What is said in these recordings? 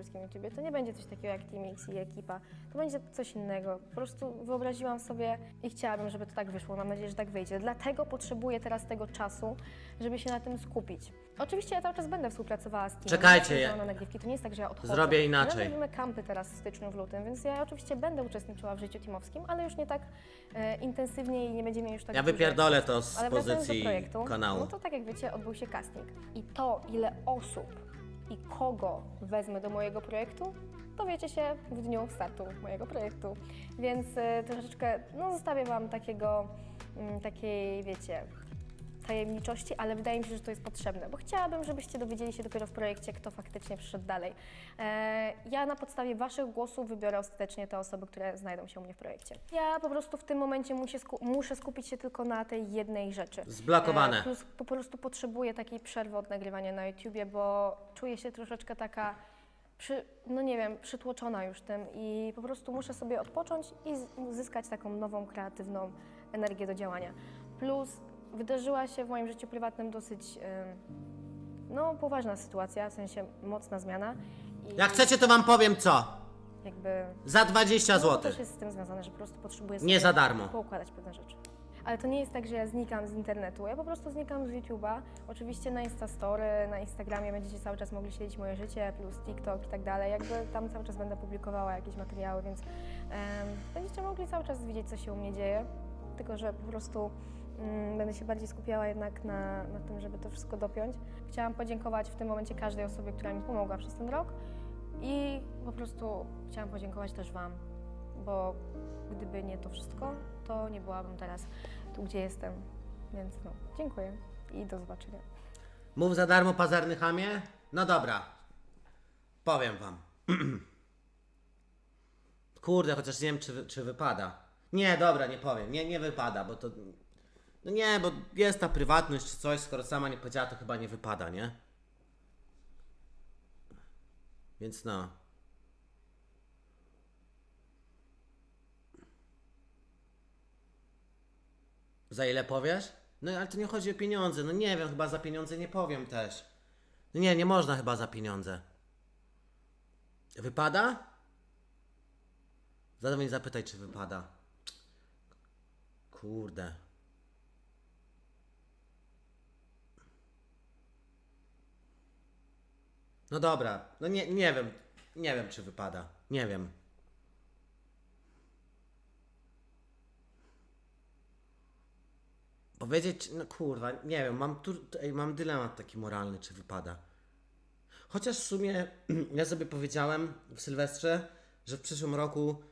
polskim YouTubie. To nie będzie coś takiego jak Team X i ekipa. To będzie coś innego. Po prostu wyobraziłam sobie i chciałabym, żeby to tak wyszło. Mam nadzieję, że tak wyjdzie. Dlatego potrzebuję teraz tego czasu, żeby się na tym skupić. Oczywiście ja cały czas będę współpracowała z Teamem. Czekajcie, ja- na nagrywki. To nie jest tak, że ja odchodzę. Zrobię inaczej. My robimy kampy teraz w styczniu, w lutym, więc ja oczywiście będę uczestniczyła w życiu teamowskim, ale już nie tak e, intensywnie i nie będzie mnie już tak Ja dużo. wypierdolę to z Ale wracając pozycji projektu, kanału. No to tak jak wiecie, odbył się casting. I to, ile osób i kogo wezmę do mojego projektu, dowiecie się w dniu startu mojego projektu. Więc e, troszeczkę, no zostawię Wam takiego, mm, takiej, wiecie, tajemniczości, ale wydaje mi się, że to jest potrzebne, bo chciałabym, żebyście dowiedzieli się dopiero w projekcie, kto faktycznie przyszedł dalej. E, ja na podstawie Waszych głosów wybiorę ostatecznie te osoby, które znajdą się u mnie w projekcie. Ja po prostu w tym momencie muszę, sku- muszę skupić się tylko na tej jednej rzeczy. Zblokowane. E, plus po prostu potrzebuję takiej przerwy od nagrywania na YouTubie, bo czuję się troszeczkę taka, przy, no nie wiem, przytłoczona już tym i po prostu muszę sobie odpocząć i uzyskać taką nową, kreatywną energię do działania. Plus wydarzyła się w moim życiu prywatnym dosyć, no poważna sytuacja, w sensie mocna zmiana. I Jak chcecie, to wam powiem co. Jakby Za 20 no, to zł. też jest z tym związane, że po prostu potrzebuję Nie sobie za darmo. poukładać pewne rzeczy. Ale to nie jest tak, że ja znikam z internetu. Ja po prostu znikam z YouTube'a. Oczywiście na Instastory, na Instagramie będziecie cały czas mogli śledzić moje życie, plus TikTok i tak dalej. Jakby tam cały czas będę publikowała jakieś materiały, więc em, będziecie mogli cały czas widzieć, co się u mnie dzieje. Tylko, że po prostu będę się bardziej skupiała jednak na, na tym, żeby to wszystko dopiąć. Chciałam podziękować w tym momencie każdej osobie, która mi pomogła przez ten rok. I po prostu chciałam podziękować też Wam, bo gdyby nie to wszystko, to nie byłabym teraz tu, gdzie jestem. Więc no, dziękuję i do zobaczenia. Mów za darmo, pazarny chamie? No dobra. Powiem wam. Kurde, chociaż nie wiem, czy, czy wypada. Nie, dobra, nie powiem. Nie, nie wypada, bo to... No nie, bo jest ta prywatność czy coś, skoro sama nie powiedziała, to chyba nie wypada, nie? Więc no. Za ile powiesz? No ale to nie chodzi o pieniądze. No nie wiem, chyba za pieniądze nie powiem też. No nie, nie można chyba za pieniądze. Wypada? Zadzwoń zapytaj, czy wypada. Kurde. No dobra, no nie, nie wiem. Nie wiem, czy wypada. Nie wiem. Powiedzieć, no kurwa, nie wiem, mam tu, mam dylemat taki moralny, czy wypada. Chociaż w sumie ja sobie powiedziałem w Sylwestrze, że w przyszłym roku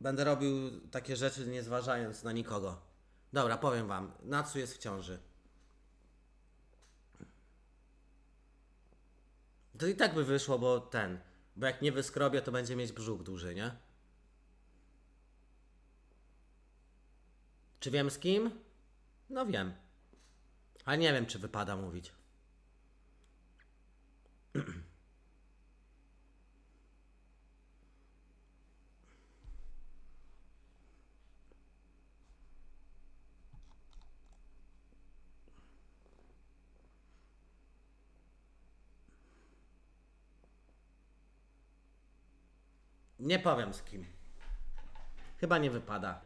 będę robił takie rzeczy nie zważając na nikogo. Dobra, powiem wam, Natsu jest w ciąży. To i tak by wyszło, bo ten, bo jak nie wyskrobię, to będzie mieć brzuch duży, nie? Czy wiem z kim? No wiem. Ale nie wiem, czy wypada mówić. Nie powiem z kim. Chyba nie wypada.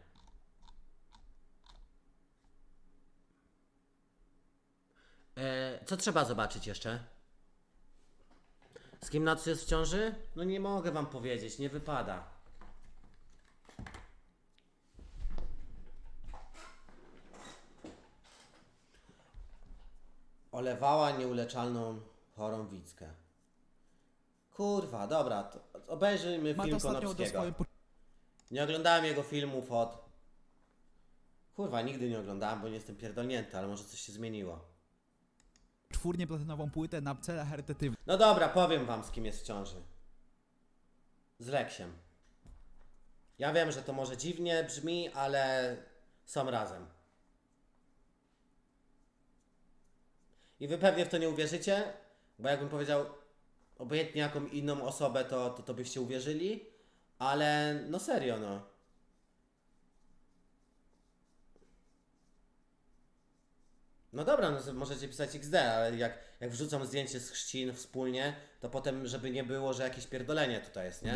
E, co trzeba zobaczyć jeszcze? Z kim Natsu jest w ciąży? No nie mogę wam powiedzieć, nie wypada. Olewała nieuleczalną chorą Wickę. Kurwa, dobra, to obejrzyjmy Matt film ostatnio do Konopskiego. swojej Nie oglądałem jego filmów od... Kurwa, nigdy nie oglądałem, bo nie jestem pierdolnięty, ale może coś się zmieniło. poczwórnie platynową płytę na celach charytatywnych. No dobra, powiem wam z kim jest w ciąży. Z Leksiem. Ja wiem, że to może dziwnie brzmi, ale są razem. I wy pewnie w to nie uwierzycie, bo jakbym powiedział obojętnie jaką inną osobę, to, to, to byście uwierzyli, ale no serio, no. No dobra, no możecie pisać XD, ale jak, jak wrzucam zdjęcie z chrzcin wspólnie, to potem, żeby nie było, że jakieś pierdolenie tutaj jest, nie?